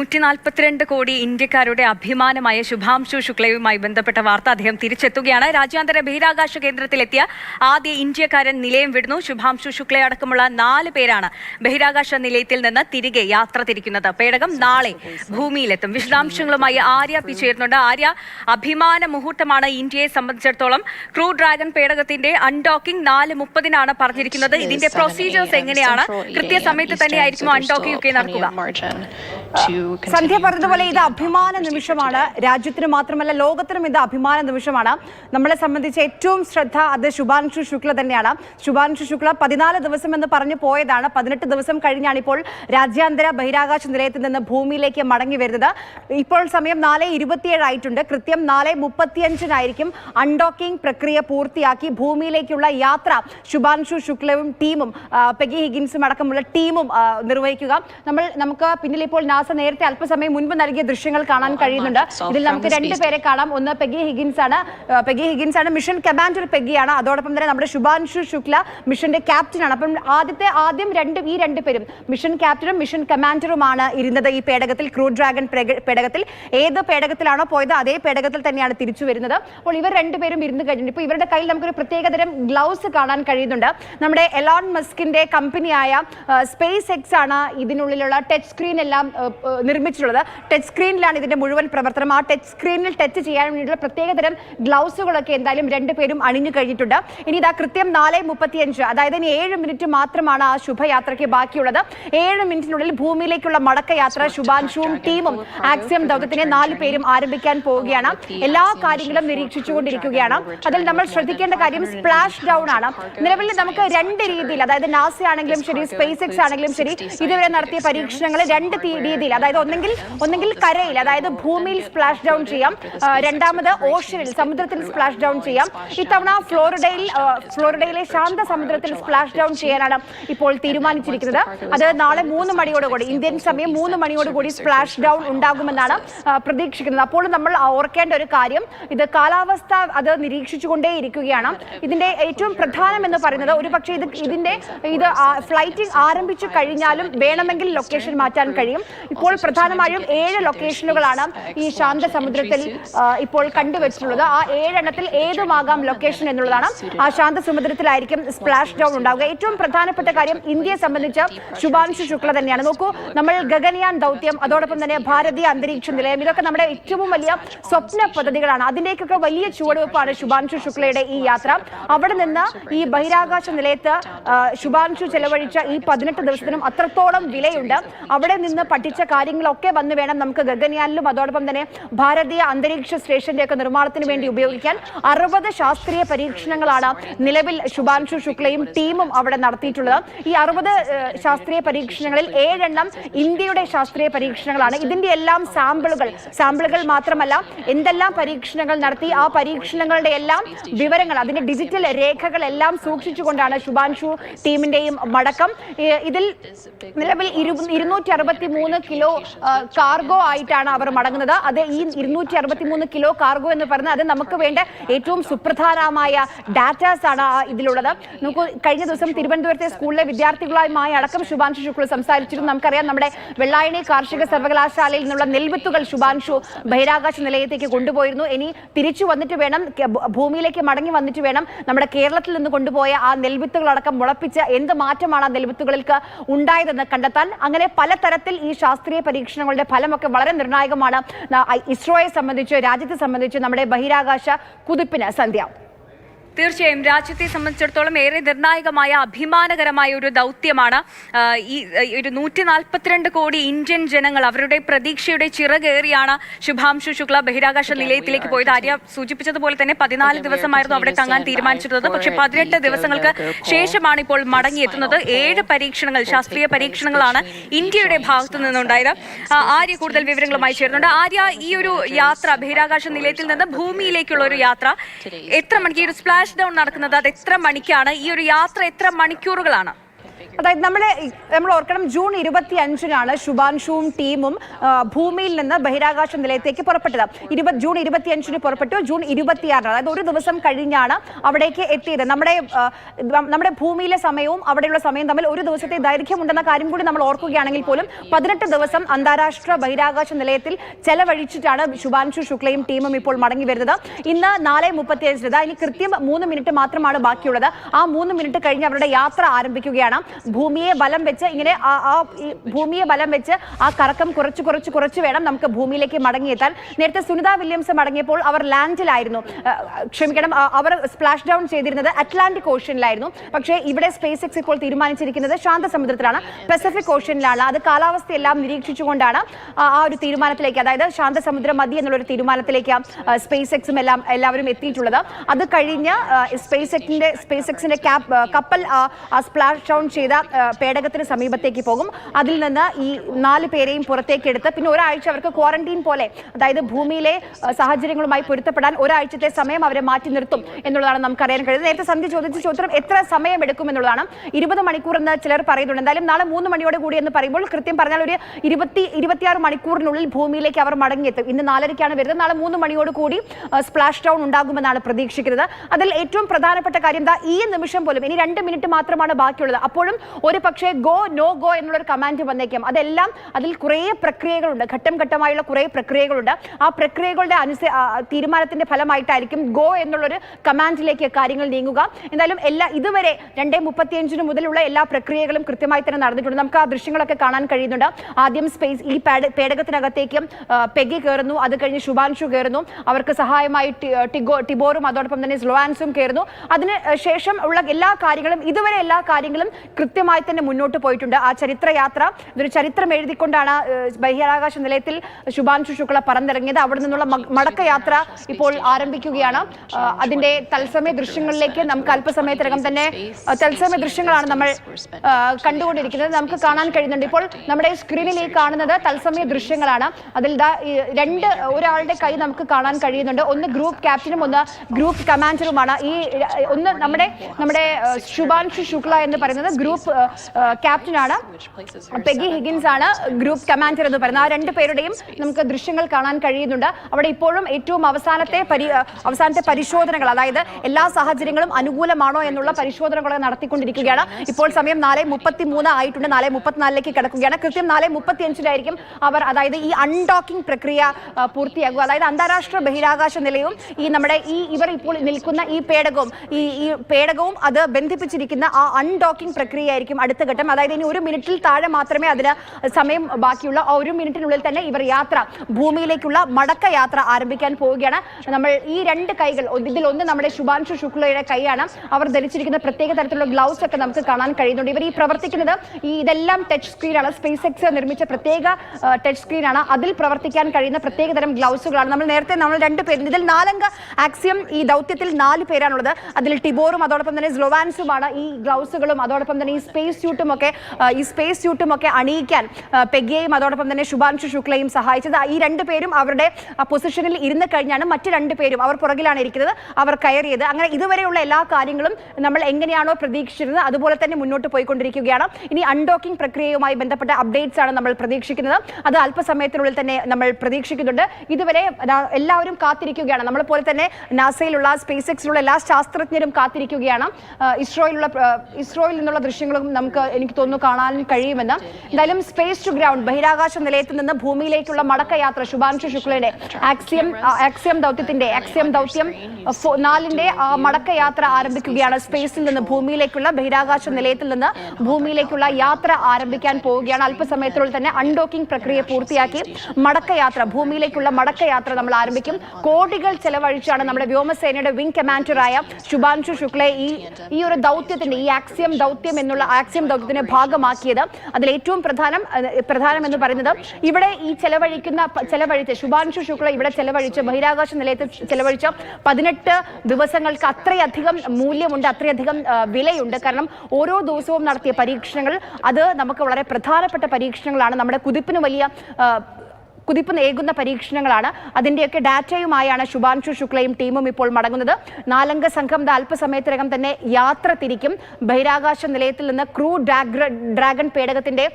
നൂറ്റി നാൽപ്പത്തിരണ്ട് കോടി ഇന്ത്യക്കാരുടെ അഭിമാനമായ ശുഭാംശു ശുക്ലയുമായി ബന്ധപ്പെട്ട വാർത്ത അദ്ദേഹം തിരിച്ചെത്തുകയാണ്. രാജ്യാന്തര ബഹിരാകാശ കേന്ദ്രത്തിലെത്തിയ ആദ്യ ഇന്ത്യക്കാരൻ നിലയം വിടുന്നു. ശുഭാംശു ശുക്ല അടക്കമുള്ള നാല് പേരാണ് ബഹിരാകാശ നിലയത്തിൽ നിന്ന് തിരികെ യാത്ര തിരിക്കുന്നത്. പേടകം നാളെ ഭൂമിയിലെത്തും. വിശദാംശങ്ങളുമായി ആര്യ പി ചേരുന്നുണ്ട്. ആര്യ അഭിമാന മുഹൂർത്തമാണ് ഇന്ത്യയെ സംബന്ധിച്ചിടത്തോളം. ക്രൂ ഡ്രാഗൺ പേടകത്തിന്റെ അൺഡോക്കിംഗ് നാല് മുപ്പതിനാണ് പറഞ്ഞിരിക്കുന്നത്. ഇതിന്റെ പ്രൊസീജിയേഴ്സ് എങ്ങനെയാണ്? കൃത്യസമയത്ത് തന്നെയായിരിക്കും അൺഡോക്കിംഗ് ഒക്കെ നടക്കുക? സന്ധ്യ പറഞ്ഞതുപോലെ ഇത് അഭിമാന നിമിഷമാണ്. രാജ്യത്തിന് മാത്രമല്ല ലോകത്തിനും ഇത് അഭിമാന നിമിഷമാണ്. നമ്മളെ സംബന്ധിച്ച് ഏറ്റവും ശ്രദ്ധ അത് ശുഭാൻഷു ശുക്ല തന്നെയാണ്. ശുഭാൻഷു ശുക്ല പതിനാല് ദിവസം എന്ന് പറഞ്ഞു പോയതാണ്. പതിനെട്ട് ദിവസം കഴിഞ്ഞാണ് ഇപ്പോൾ രാജ്യാന്തര ബഹിരാകാശ നിലയത്തിൽ നിന്ന് ഭൂമിയിലേക്ക് മടങ്ങി വരുന്നത്. ഇപ്പോൾ സമയം നാല് ഇരുപത്തിയേഴ് ആയിട്ടുണ്ട്. കൃത്യം നാല് മുപ്പത്തിയഞ്ചിനായിരിക്കും അൺഡോക്കിംഗ് പ്രക്രിയ പൂർത്തിയാക്കി ഭൂമിയിലേക്കുള്ള യാത്ര ശുഭാൻഷു ശുക്ലവും ടീമും പെഗി ഹിഗിൻസും അടക്കമുള്ള ടീമും നിർവഹിക്കുക. നമ്മൾ നമുക്ക് പിന്നിൽ ഇപ്പോൾ നാസ നേരത്തെ അല്പസമയം മുൻപ് നൽകിയ ദൃശ്യങ്ങൾ കാണാൻ കഴിയുന്നുണ്ട്. ഇതിൽ നമുക്ക് രണ്ട് പേരെ കാണാം. ഒന്ന് പെഗി ഹിഗിൻസ് ആണ്. പെഗി ഹിഗിൻസ് ആണ് മിഷൻ കമാൻഡർ പെഗിയാണ്. അതോടൊപ്പം തന്നെ നമ്മുടെ ശുഭാൻഷു ശുക്ല മിഷന്റെ ക്യാപ്റ്റൻ ആണ്. അപ്പം ആദ്യത്തെ ആദ്യം രണ്ടും ഈ രണ്ട് പേരും മിഷൻ ക്യാപ്റ്റനും മിഷൻ കമാൻഡറുമാണ് ഇരുന്നത് ഈ പേടകത്തിൽ. Crew dragon പേടകത്തിൽ. ഏത് പേടകത്തിലാണോ പോയത് അതേ പേടകത്തിൽ തന്നെയാണ് തിരിച്ചു വരുന്നത്. അപ്പോൾ ഇവർ രണ്ടുപേരും ഇരുന്ന് കഴിഞ്ഞു ഇപ്പോൾ ഇവരുടെ കയ്യിൽ നമുക്കൊരു പ്രത്യേകതരം ഗ്ലൗസ് കാണാൻ കഴിയുന്നുണ്ട്. നമ്മുടെ എലോൺ മസ്കിന്റെ കമ്പനിയായ സ്പേസ് എക്സ് ആണ് ഇതിനുള്ളിലുള്ള ടച്ച് സ്ക്രീൻ എല്ലാം നിർമ്മിച്ചിട്ടുള്ളത്. ടച്ച് സ്ക്രീനിലാണ് ഇതിന്റെ മുഴുവൻ പ്രവർത്തനം. ആ ടച്ച് സ്ക്രീനിൽ ടച്ച് ചെയ്യാൻ വേണ്ടിയിട്ടുള്ള പ്രത്യേകതരം ഗ്ലൗസുകളൊക്കെ എന്തായാലും രണ്ടുപേരും അണിഞ്ഞു കഴിഞ്ഞിട്ടുണ്ട്. ഇനി ഇതാ കൃത്യം നാല് മുപ്പത്തിയഞ്ച് അതായത് ഇനി ഏഴ് മിനിറ്റ് മാത്രമാണ് ആ ശുഭയാത്രയ്ക്ക് ബാക്കിയുള്ളത്. ഏഴ് മിനിറ്റിനുള്ളിൽ ഭൂമിയിലേക്കുള്ള മടക്കയാത്ര ശുഭാൻഷുവും ടീമും ആക്സിയം ദൗത്യത്തിനെ നാല് പേരും ആരംഭിക്കാൻ പോവുകയാണ്. എല്ലാ കാര്യങ്ങളും നിരീക്ഷിച്ചുകൊണ്ടിരിക്കുകയാണ്. അതിൽ നമ്മൾ ശ്രദ്ധിക്കേണ്ട കാര്യം സ്പ്ലാഷ് ഡൗൺ ആണ്. നിലവിൽ നമുക്ക് രണ്ട് രീതിയിൽ അതായത് നാസ ആണെങ്കിലും ശരി സ്പേസ് എക്സ് ആണെങ്കിലും ശരി ഇതുവരെ നടത്തിയ പരീക്ഷണങ്ങൾ രണ്ട് രീതിയിൽ അതായത് ഒന്നെങ്കിൽ ഒന്നെങ്കിൽ കരയിൽ അതായത് ഭൂമിയിൽ സ്പ്ലാഷ് ഡൗൺ ചെയ്യാം. രണ്ടാമത് ഓഷനിൽ സമുദ്രത്തിൽ സ്പ്ലാഷ് ഡൗൺ ചെയ്യാം. ഇത്തവണ ഫ്ലോറിഡയിൽ ഫ്ലോറിഡയിലെ ശാന്ത സമുദ്രത്തിൽ സ്പ്ലാഷ് ഡൗൺ ചെയ്യാനാണ് ഇപ്പോൾ തീരുമാനിച്ചിരിക്കുന്നത്. അത് നാളെ മൂന്ന് മണിയോടുകൂടി ഇന്ത്യൻ സമയം മൂന്ന് മണിയോടുകൂടി സ്പ്ലാഷ് ഡൗൺ ഉണ്ടാകുമെന്നാണ് പ്രതീക്ഷിക്കുന്നത്. അപ്പോൾ നമ്മൾ ഓർക്കേണ്ട ഒരു കാര്യം ഇത് കാലാവസ്ഥ അത് നിരീക്ഷിച്ചുകൊണ്ടേ ഇരിക്കുകയാണ് ഇതിന്റെ ഏറ്റവും പ്രധാനം എന്ന് പറയുന്നത് ഒരു പക്ഷേ ഇത് ഇതിന്റെ ഇത് ഫ്ലൈറ്റിംഗ് ആരംഭിച്ചു കഴിഞ്ഞാലും വേണമെങ്കിൽ ലൊക്കേഷൻ മാറ്റാൻ കഴിയും. ഇപ്പോൾ പ്രധാനമായും ഏഴ് ലൊക്കേഷനുകളാണ് ഈ ശാന്ത സമുദ്രത്തിൽ ആ, ഇപ്പോൾ കണ്ടുവച്ചിട്ടുള്ളത്. ആ ഏഴെണ്ണത്തിൽ ഏതുമാകാം ലൊക്കേഷൻ എന്നുള്ളതാണ്. ആ ശാന്ത സമുദ്രത്തിലായിരിക്കും സ്പ്ലാഷ് ഡൗൺ ഉണ്ടാവുക. ഏറ്റവും പ്രധാനപ്പെട്ട കാര്യം ഇന്ത്യയെ സംബന്ധിച്ച് ശുഭാംശു ശുക്ല തന്നെയാണ്. നോക്കൂ നമ്മൾ ഗഗൻയാൻ ദൗത്യം അതോടൊപ്പം തന്നെ ഭാരതീയ അന്തരീക്ഷ നിലയം ഇതൊക്കെ നമ്മുടെ ഏറ്റവും വലിയ സ്വപ്ന പദ്ധതികളാണ്. അതിലേക്കൊക്കെ വലിയ ചുവടുവെപ്പാണ് ശുഭാംശു ശുക്ലയുടെ ഈ യാത്ര. അവിടെ നിന്ന് ഈ ബഹിരാകാശ നിലയത്ത് ശുഭാംശു ചെലവഴിച്ച ഈ പതിനെട്ട് ദിവസത്തിനും അത്രത്തോളം വിലയുണ്ട്. അവിടെ നിന്ന് പഠിച്ച കാര്യങ്ങളൊക്കെ വന്നു വേണം നമുക്ക് ഗഗൻയാനിലും അതോടൊപ്പം തന്നെ ഭാരതീയ അന്തരീക്ഷ സ്റ്റേഷന്റെ ഒക്കെ നിർമ്മാണത്തിന് വേണ്ടി ഉപയോഗിക്കാൻ അറുപത് ശാസ്ത്രീയ പരീക്ഷണങ്ങളാണ് നിലവിൽ ശുഭാൻഷു ശുക്ലയും ടീമും അവിടെ നടത്തിയിട്ടുള്ളത്. ഈ അറുപത് ശാസ്ത്രീയ പരീക്ഷണങ്ങളിൽ ഏഴെണ്ണം ഇന്ത്യയുടെ ശാസ്ത്രീയ പരീക്ഷണങ്ങളാണ്. ഇതിന്റെ എല്ലാം സാമ്പിളുകൾ സാമ്പിളുകൾ മാത്രമല്ല എന്തെല്ലാം പരീക്ഷണങ്ങൾ നടത്തി ആ പരീക്ഷണങ്ങളുടെ എല്ലാം വിവരങ്ങൾ അതിന്റെ ഡിജിറ്റൽ രേഖകൾ എല്ലാം സൂക്ഷിച്ചുകൊണ്ടാണ് ശുഭാൻഷു ടീമിന്റെയും മടക്കം. ഇതിൽ നിലവിൽ ഇരുന്നൂറ്റി അറുപത്തി മൂന്ന് കിലോ കാർഗോ ആയിട്ടാണ് അവർ മടങ്ങുന്നത്. അത് ഈ ഇരുന്നൂറ്റി അറുപത്തി മൂന്ന് കിലോ കാർഗോ എന്ന് പറയുന്നത് അത് നമുക്ക് വേണ്ട ഏറ്റവും സുപ്രധാനമായ ഡാറ്റാസ് ആണ് ഇതിലുള്ളത്. നമുക്ക് കഴിഞ്ഞ ദിവസം തിരുവനന്തപുരത്തെ സ്കൂളിലെ വിദ്യാർത്ഥികളുമായി അടക്കം ശുഭാൻഷു ശുക്ല സംസാരിച്ചിരുന്നു. നമുക്കറിയാം നമ്മുടെ വെള്ളായണി കാർഷിക സർവകലാശാലയിൽ നിന്നുള്ള നെൽവിത്തുകൾ ശുഭാൻഷു ബഹിരാകാശ നിലയത്തേക്ക് കൊണ്ടുപോയിരുന്നു. ഇനി തിരിച്ചു വന്നിട്ട് വേണം ഭൂമിയിലേക്ക് മടങ്ങി വന്നിട്ട് വേണം നമ്മുടെ കേരളത്തിൽ നിന്ന് കൊണ്ടുപോയ ആ നെൽവിത്തുകളടക്കം മുളപ്പിച്ച് എന്ത് മാറ്റമാണ് ആ നെൽവിത്തുകൾക്ക് ഉണ്ടായതെന്ന് കണ്ടെത്താൻ. അങ്ങനെ പലതരത്തിൽ ഈ ശാസ്ത്രീയ പരീക്ഷണങ്ങളുടെ ഫലമൊക്കെ വളരെ നിർണായകമാണ്. ഇസ്രോയെ സംബന്ധിച്ച് രാജ്യത്തെ സംബന്ധിച്ച് നമ്മുടെ ബഹിരാകാശ കുതിപ്പിന് സന്ധ്യ. തീർച്ചയായും രാജ്യത്തെ സംബന്ധിച്ചിടത്തോളം ഏറെ നിർണായകമായ അഭിമാനകരമായ ഒരു ദൗത്യമാണ് ഈ ഒരു നൂറ്റി നാൽപ്പത്തിരണ്ട് കോടി ഇന്ത്യൻ ജനങ്ങൾ അവരുടെ പ്രതീക്ഷയുടെ ചിറകേറിയാണ് ശുഭാംശു ശുക്ല ബഹിരാകാശ നിലയത്തിലേക്ക് പോയത്. ആര്യ സൂചിപ്പിച്ചതുപോലെ തന്നെ പതിനാല് ദിവസമായിരുന്നു അവിടെ തങ്ങാൻ തീരുമാനിച്ചിരുന്നത്. പക്ഷേ പതിനെട്ട് ദിവസങ്ങൾക്ക് ശേഷമാണ് ഇപ്പോൾ മടങ്ങിയെത്തുന്നത്. ഏഴ് പരീക്ഷണങ്ങൾ ശാസ്ത്രീയ പരീക്ഷണങ്ങളാണ് ഇന്ത്യയുടെ ഭാഗത്തു നിന്നുണ്ടായത്. ആര്യ കൂടുതൽ വിവരങ്ങളുമായി ചേരുന്നുണ്ട്. ആര്യ ഈ ഒരു യാത്ര ബഹിരാകാശ നിലയത്തിൽ നിന്ന് ഭൂമിയിലേക്കുള്ള ഒരു യാത്ര എത്ര മണിക്ക് ഈ ഒരു സ്പ്ലാഷ് ഡൗൺ നടക്കുന്നത് അത് എത്ര മണിക്കാണ്? ഈ ഒരു യാത്ര എത്ര മണിക്കൂറുകളാണ്? അതായത് നമ്മൾ നമ്മൾ ഓർക്കണം ജൂൺ ഇരുപത്തി അഞ്ചിനാണ് ശുഭാൻഷുവും ടീമും ഭൂമിയിൽ നിന്ന് ബഹിരാകാശ നിലയത്തേക്ക് പുറപ്പെട്ടത്. ഇരുപത് ജൂൺ ഇരുപത്തി അഞ്ചിന് പുറപ്പെട്ടു. ജൂൺ ഇരുപത്തിയാറിന് അതായത് ഒരു ദിവസം കഴിഞ്ഞാണ് അവിടേക്ക് എത്തിയത്. നമ്മുടെ നമ്മുടെ ഭൂമിയിലെ സമയവും അവിടെയുള്ള സമയവും തമ്മിൽ ഒരു ദിവസത്തെ ദൈർഘ്യമുണ്ടെന്ന കാര്യം കൂടി നമ്മൾ ഓർക്കുകയാണെങ്കിൽ പോലും പതിനെട്ട് ദിവസം അന്താരാഷ്ട്ര ബഹിരാകാശ നിലയത്തിൽ ചെലവഴിച്ചിട്ടാണ് ശുഭാൻഷു ശുക്ലയും ടീമും ഇപ്പോൾ മടങ്ങി വരുന്നത്. ഇന്ന് നാല് മുപ്പത്തി അഞ്ചിന് ഇനി കൃത്യം മൂന്ന് മിനിറ്റ് മാത്രമാണ് ബാക്കിയുള്ളത്. ആ മൂന്ന് മിനിറ്റ് കഴിഞ്ഞ് അവരുടെ യാത്ര ആരംഭിക്കുകയാണ്. ഭൂമിയെ ബലം വെച്ച് ഇങ്ങനെ ആ- ഭൂമിയെ ബലം വെച്ച് ആ കറക്കം കുറച്ച് കുറച്ച് കുറച്ച് വേണം നമുക്ക് ഭൂമിയിലേക്ക് മടങ്ങിയെത്താൻ. നേരത്തെ സുനിത വില്യംസ് മടങ്ങിയപ്പോൾ അവർ ലാൻഡിലായിരുന്നു. ക്ഷമിക്കണം അവർ സ്പ്ലാഷ് ഡൗൺ ചെയ്തിരുന്നത് അറ്റ്ലാന്റിക് ഓഷ്യനിലായിരുന്നു പക്ഷേ ഇവിടെ സ്പേസ് എക്സ് ഇപ്പോൾ തീരുമാനിച്ചിരിക്കുന്നത് ശാന്തസമുദ്രത്തിലാണ് പസഫിക് ഓഷ്യനിലാണ് അത് കാലാവസ്ഥയെല്ലാം നിരീക്ഷിച്ചുകൊണ്ടാണ് ആ ഒരു തീരുമാനത്തിലേക്ക് അതായത് ശാന്തസമുദ്രം മതി എന്നുള്ള ഒരു തീരുമാനത്തിലേക്ക് സ്പേസ് എക്സും എല്ലാം എല്ലാവരും എത്തിയിട്ടുള്ളത്. അത് കഴിഞ്ഞ് സ്പേസ് എക്സിന്റെ സ്പേസ് എക്സിന്റെ കപ്പൽ സ്പ്ലാഷ് ഡൗൺ ചെയ്ത ആ, പേടകത്തിന് സമീപത്തേക്ക് പോകും. അതിൽ നിന്ന് ഈ നാല് പേരെയും പുറത്തേക്ക് എടുത്ത് പിന്നെ ഒരാഴ്ച അവർക്ക് ക്വാറന്റീൻ പോലെ അതായത് ഭൂമിയിലെ സാഹചര്യങ്ങളുമായി പൊരുത്തപ്പെടാൻ ഒരാഴ്ചത്തെ സമയം അവരെ മാറ്റി നിർത്തും എന്നുള്ളതാണ് നമുക്ക് അറിയാൻ കഴിയുന്നത്. നേരത്തെ സന്ധ്യ ചോദിച്ച ചോദ്യം എത്ര സമയം എടുക്കും എന്നുള്ളതാണ്. ഇരുപത് മണിക്കൂർ എന്ന് ചിലർ പറയുന്നുണ്ട്. എന്തായാലും നാളെ മൂന്ന് മണിയോടെ കൂടി എന്ന് പറയുമ്പോൾ കൃത്യം പറഞ്ഞാൽ ഒരു ഇരുപത്തി ഇരുപത്തിയാറ് മണിക്കൂറിനുള്ളിൽ ഭൂമിയിലേക്ക് അവർ മടങ്ങിയെത്തും. ഇന്ന് നാലരയ്ക്കാണ് വരുന്നത്. നാളെ മൂന്ന് മണിയോട് കൂടി സ്പ്ലാഷ് ഡൗൺ ഉണ്ടാകുമെന്നാണ് പ്രതീക്ഷിക്കുന്നത്. അതിൽ ഏറ്റവും പ്രധാനപ്പെട്ട കാര്യം ദാ ഈ നിമിഷം പോലും ഇനി രണ്ട് മിനിറ്റ് മാത്രമാണ് ബാക്കിയുള്ളത്. അപ്പോഴും ഒരു പക്ഷേ ഗോ നോ ഗോ എന്നുള്ളൊരു കമാൻഡ് വന്നേക്കാം. അതെല്ലാം അതിൽ കുറേ പ്രക്രിയകളുണ്ട്. ഘട്ടം ഘട്ടമായുള്ള കുറേ പ്രക്രിയകളുണ്ട്. ആ പ്രക്രിയകളുടെ അനുസ തീരുമാനത്തിന്റെ ഫലമായിട്ടായിരിക്കും ഗോ എന്നുള്ളൊരു കമാൻഡിലേക്ക് കാര്യങ്ങൾ നീങ്ങുക. എന്തായാലും എല്ലാ ഇതുവരെ രണ്ടേ മുപ്പത്തിയഞ്ചിന് മുതലുള്ള എല്ലാ പ്രക്രിയകളും കൃത്യമായി തന്നെ നടന്നിട്ടുണ്ട്. നമുക്ക് ആ ദൃശ്യങ്ങളൊക്കെ കാണാൻ കഴിയുന്നുണ്ട്. ആദ്യം സ്പേസ് ഈ പേട പേടകത്തിനകത്തേക്കും പെഗി കയറുന്നു അത് കഴിഞ്ഞ് ശുഭാൻഷു കയറുന്നു അവർക്ക് സഹായമായി ടിഗോ ടിബോറും അതോടൊപ്പം തന്നെ സ്ലോവാൻസും കയറുന്നു അതിന് ശേഷം ഉള്ള എല്ലാ കാര്യങ്ങളും ഇതുവരെ എല്ലാ കാര്യങ്ങളും കൃത്യമായി തന്നെ മുന്നോട്ട് പോയിട്ടുണ്ട്. ആ ചരിത്രയാത്ര ഇതൊരു ചരിത്രം എഴുതിക്കൊണ്ടാണ് ബഹിരാകാശ നിലയത്തിൽ ശുഭാൻഷു ശുക്ല പറന്നിറങ്ങിയത്. അവിടെ നിന്നുള്ള മടക്ക മടക്കയാത്ര ഇപ്പോൾ ആരംഭിക്കുകയാണ്. അതിന്റെ തത്സമയ ദൃശ്യങ്ങളിലേക്ക് നമുക്ക് അല്പസമയത്തിനകം തന്നെ തത്സമയ ദൃശ്യങ്ങളാണ് നമ്മൾ കണ്ടുകൊണ്ടിരിക്കുന്നത്. നമുക്ക് കാണാൻ കഴിയുന്നുണ്ട്. ഇപ്പോൾ നമ്മുടെ സ്ക്രീനിൽ ഈ കാണുന്നത് തത്സമയ ദൃശ്യങ്ങളാണ്. അതിൽ രണ്ട് ഒരാളുടെ കൈ നമുക്ക് കാണാൻ കഴിയുന്നുണ്ട്. ഒന്ന് ഗ്രൂപ്പ് ക്യാപ്റ്റനും ഒന്ന് ഗ്രൂപ്പ് കമാൻഡറുമാണ്. ഈ ഒന്ന് നമ്മുടെ നമ്മുടെ ശുഭാൻഷു ശുക്ല എന്ന് പറയുന്നത് ഗ്രൂപ്പ് ക്യാപ്റ്റനാണ് പെഗി ഹിഗിൻസ് ആണ്. ഗ്രൂപ്പ് കമാൻഡർ എന്ന് പറയുന്നത്. ആ രണ്ട് പേരുടെയും നമുക്ക് ദൃശ്യങ്ങൾ കാണാൻ കഴിയുന്നുണ്ട്. അവിടെ ഇപ്പോഴും ഏറ്റവും അവസാനത്തെ പരി അവസാനത്തെ പരിശോധനകൾ അതായത് എല്ലാ സാഹചര്യങ്ങളും അനുകൂലമാണോ എന്നുള്ള പരിശോധനകളൊക്കെ നടത്തിക്കൊണ്ടിരിക്കുകയാണ്. ഇപ്പോൾ സമയം നാല് മുപ്പത്തി മൂന്ന് ആയിട്ടുണ്ട്. നാല് മുപ്പത്തിനാലിലേക്ക് കിടക്കുകയാണ്. കൃത്യം നാല് മുപ്പത്തി അഞ്ചിലായിരിക്കും അവർ അതായത് ഈ അൺഡോക്കിംഗ് പ്രക്രിയ ആ, പൂർത്തിയാകുക. അതായത് അന്താരാഷ്ട്ര ബഹിരാകാശ നിലയവും ഈ നമ്മുടെ ഈ ഇവർ ഇപ്പോൾ നിൽക്കുന്ന ഈ പേടകവും ഈ ഈ പേടകവും അത് ബന്ധിപ്പിച്ചിരിക്കുന്ന ആ അൺഡോക്കിംഗ് പ്രക്രിയ ആയിരിക്കും അടുത്ത ഘട്ടം. അതായത് ഇനി ഒരു മിനിറ്റിൽ താഴെ മാത്രമേ അതിന് സമയം ബാക്കിയുള്ള. ഒരു മിനിറ്റിനുള്ളിൽ തന്നെ ഇവർ യാത്ര ഭൂമിയിലേക്കുള്ള മടക്ക യാത്ര ആരംഭിക്കാൻ പോവുകയാണ്. നമ്മൾ ഈ രണ്ട് കൈകൾ ഇതിൽ ഒന്ന് നമ്മുടെ ശുഭാൻഷു ശുക്ലയുടെ കൈയാണ്. അവർ ധരിച്ചിരിക്കുന്ന പ്രത്യേക തരത്തിലുള്ള ഗ്ലൗസ് ഒക്കെ നമുക്ക് കാണാൻ കഴിയുന്നുണ്ട്. ഇവർ ഈ പ്രവർത്തിക്കുന്നത് ഈ ഇതെല്ലാം ടച്ച് സ്ക്രീനാണ് സ്പേസ് എക്സ് നിർമ്മിച്ച പ്രത്യേക ടച്ച് സ്ക്രീനാണ് അതിൽ പ്രവർത്തിക്കാൻ കഴിയുന്ന പ്രത്യേക തരം ഗ്ലൗസുകളാണ്. നമ്മൾ നേരത്തെ നമ്മൾ രണ്ട് പേര് ഇതിൽ നാലംഗ ആക്സിയം ഈ ദൗത്യത്തിൽ നാല് പേരാണുള്ളത്. അതിൽ ടിബോറും അതോടൊപ്പം തന്നെ സ്ലോവാൻസുമാണ് ഈ ഗ്ലൗസുകളും അതോടൊപ്പം തന്നെ ഈ സ്പേസ് സ്യൂട്ടും ഒക്കെ ഈ സ്പേസ് സ്യൂട്ടും ഒക്കെ അണിയിക്കാൻ ആ, അതോടൊപ്പം തന്നെ ശുഭാംശു ശുക്ലയും സഹായിച്ചത്. ഈ രണ്ട് പേരും അവരുടെ പൊസിഷനിൽ ഇരുന്ന് കഴിഞ്ഞാണ് മറ്റു രണ്ട് പേരും അവർ പുറകിലാണ് ഇരിക്കുന്നത് അവർ കയറിയത്. അങ്ങനെ ഇതുവരെയുള്ള എല്ലാ കാര്യങ്ങളും നമ്മൾ എങ്ങനെയാണോ പ്രതീക്ഷിച്ചിരുന്നത് അതുപോലെ തന്നെ മുന്നോട്ട് പോയിക്കൊണ്ടിരിക്കുകയാണ്. ഇനി അൺഡോക്കിംഗ് പ്രക്രിയയുമായി ബന്ധപ്പെട്ട അപ്ഡേറ്റ്സ് ആണ് നമ്മൾ പ്രതീക്ഷിക്കുന്നത്. അത് അല്പസമയത്തിനുള്ളിൽ തന്നെ നമ്മൾ പ്രതീക്ഷിക്കുന്നുണ്ട്. ഇതുവരെ എല്ലാവരും കാത്തിരിക്കുകയാണ്. നമ്മളെ പോലെ തന്നെ നാസയിലുള്ള സ്പേസ് എക്സിലുള്ള എല്ലാ ശാസ്ത്രജ്ഞരും കാത്തിരിക്കുകയാണ്. ഇസ്രോയിലുള്ള ഇസ്രോയിൽ നിന്നുള്ള ദൃശ്യങ്ങളും നമുക്ക് എനിക്ക് തോന്നുന്നു കാണാൻ കഴിയുമെന്ന്. എന്തായാലും സ്പേസ് ടു ഗ്രൗണ്ട് ബഹിരാകാശ നിലയത്തിൽ നിന്ന് ഭൂമിയിലേക്കുള്ള മടക്കയാത്ര ശുഭാംശു ശുക്ലയുടെ ആക്സിയം ആക്സിയം ദൗത്യത്തിന്റെ ആക്സിയം ദൗത്യം നാലിന്റെ മടക്കയാത്ര ആരംഭിക്കുകയാണ്. സ്പേസിൽ നിന്ന് ഭൂമിയിലേക്കുള്ള ബഹിരാകാശ നിലയത്തിൽ നിന്ന് ഭൂമിയിലേക്കുള്ള യാത്ര ആരംഭിക്കാൻ പോവുകയാണ്. അല്പസമയത്തിനുള്ളിൽ തന്നെ അൺഡോക്കിംഗ് പ്രക്രിയ പൂർത്തിയാക്കി മടക്കയാത്ര ഭൂമിയിലേക്കുള്ള മടക്കയാത്ര നമ്മൾ ആരംഭിക്കും. കോടികൾ ചെലവഴിച്ചാണ് നമ്മുടെ വ്യോമസേനയുടെ വിംഗ് കമാൻഡറായ ശുഭാംശു ശുക്ലെ ഈ ഈ ഒരു ദൗത്യത്തിന്റെ ഈ ആക്സിയം ദൗത്യം എന്നുള്ള ആക്സിയം ദൗത്യത്തിന്റെ ഭാഗമാക്കിയത് അതിൽ ഏറ്റവും പ്രധാനം പ്രധാനം എന്ന് പറയുന്നത് ഇവിടെ ഈ ചെലവഴിക്കുന്ന ചെലവഴിച്ച ശുഭാൻഷു ശുക്ല ഇവിടെ ചെലവഴിച്ച ബഹിരാകാശ നിലയത്തിൽ ചെലവഴിച്ച പതിനെട്ട് ദിവസങ്ങൾക്ക് അത്രയധികം മൂല്യമുണ്ട് അത്രയധികം വിലയുണ്ട്. കാരണം ഓരോ ദിവസവും നടത്തിയ പരീക്ഷണങ്ങൾ അത് നമുക്ക് വളരെ പ്രധാനപ്പെട്ട പരീക്ഷണങ്ങളാണ്. നമ്മുടെ കുതിപ്പിന് വലിയ ആ, നേകുന്ന പരീക്ഷണങ്ങളാണ്. അതിന്റെയൊക്കെ ഡാറ്റയുമായാണ് ശുഭാൻഷു ശുക്ലയും ടീമും ഇപ്പോൾ മടങ്ങുന്നത്. നാലംഗ സംഘം അല്പസമയത്തിനകം തന്നെ യാത്ര തിരിക്കും. ബഹിരാകാശ നിലയത്തിൽ നിന്ന് ക്രൂ ഡ്രാഗൺ പേടകത്തിന്റെ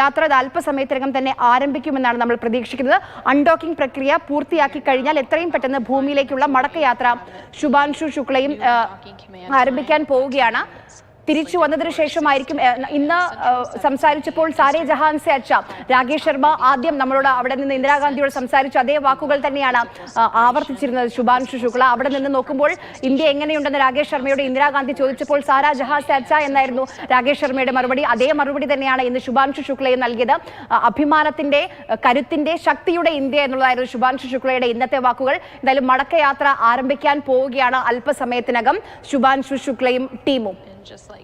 യാത്ര അല്പസമയത്തിനകം തന്നെ ആരംഭിക്കുമെന്നാണ് നമ്മൾ പ്രതീക്ഷിക്കുന്നത്. അൺഡോക്കിംഗ് പ്രക്രിയ പൂർത്തിയാക്കി കഴിഞ്ഞാൽ എത്രയും പെട്ടെന്ന് ഭൂമിയിലേക്കുള്ള മടക്കയാത്ര ശുഭാൻഷു ശുക്ലയും ആരംഭിക്കാൻ പോവുകയാണ്. തിരിച്ചു വന്നതിന് ശേഷമായിരിക്കും ഇന്ന് സംസാരിച്ചപ്പോൾ സാരെ ജഹാൻ സെ അച്ഛ രാകേഷ് ശർമ്മ ആദ്യം നമ്മളോട് അവിടെ നിന്ന് ഇന്ദിരാഗാന്ധിയോട് സംസാരിച്ചു. അതേ വാക്കുകൾ തന്നെയാണ് ആവർത്തിച്ചിരുന്നത് ശുഭാൻഷു ശുക്ല. അവിടെ നിന്ന് നോക്കുമ്പോൾ ഇന്ത്യ എങ്ങനെയുണ്ടെന്ന് രാകേഷ് ശർമ്മയോട് ഇന്ദിരാഗാന്ധി ചോദിച്ചപ്പോൾ സാരാ ജഹാൻ സെ അച്ഛ എന്നായിരുന്നു രാകേഷ് ശർമ്മയുടെ മറുപടി. അതേ മറുപടി തന്നെയാണ് ഇന്ന് ശുഭാൻഷു ശുക്ലയെ നൽകിയത്. അഭിമാനത്തിന്റെ കരുത്തിന്റെ ശക്തിയുടെ ഇന്ത്യ എന്നുള്ളതായിരുന്നു ശുഭാൻഷു ശുക്ലയുടെ ഇന്നത്തെ വാക്കുകൾ. എന്തായാലും മടക്കയാത്ര ആരംഭിക്കാൻ പോവുകയാണ് അല്പസമയത്തിനകം ശുഭാൻഷു ശുക്ലയും ടീമും. Just like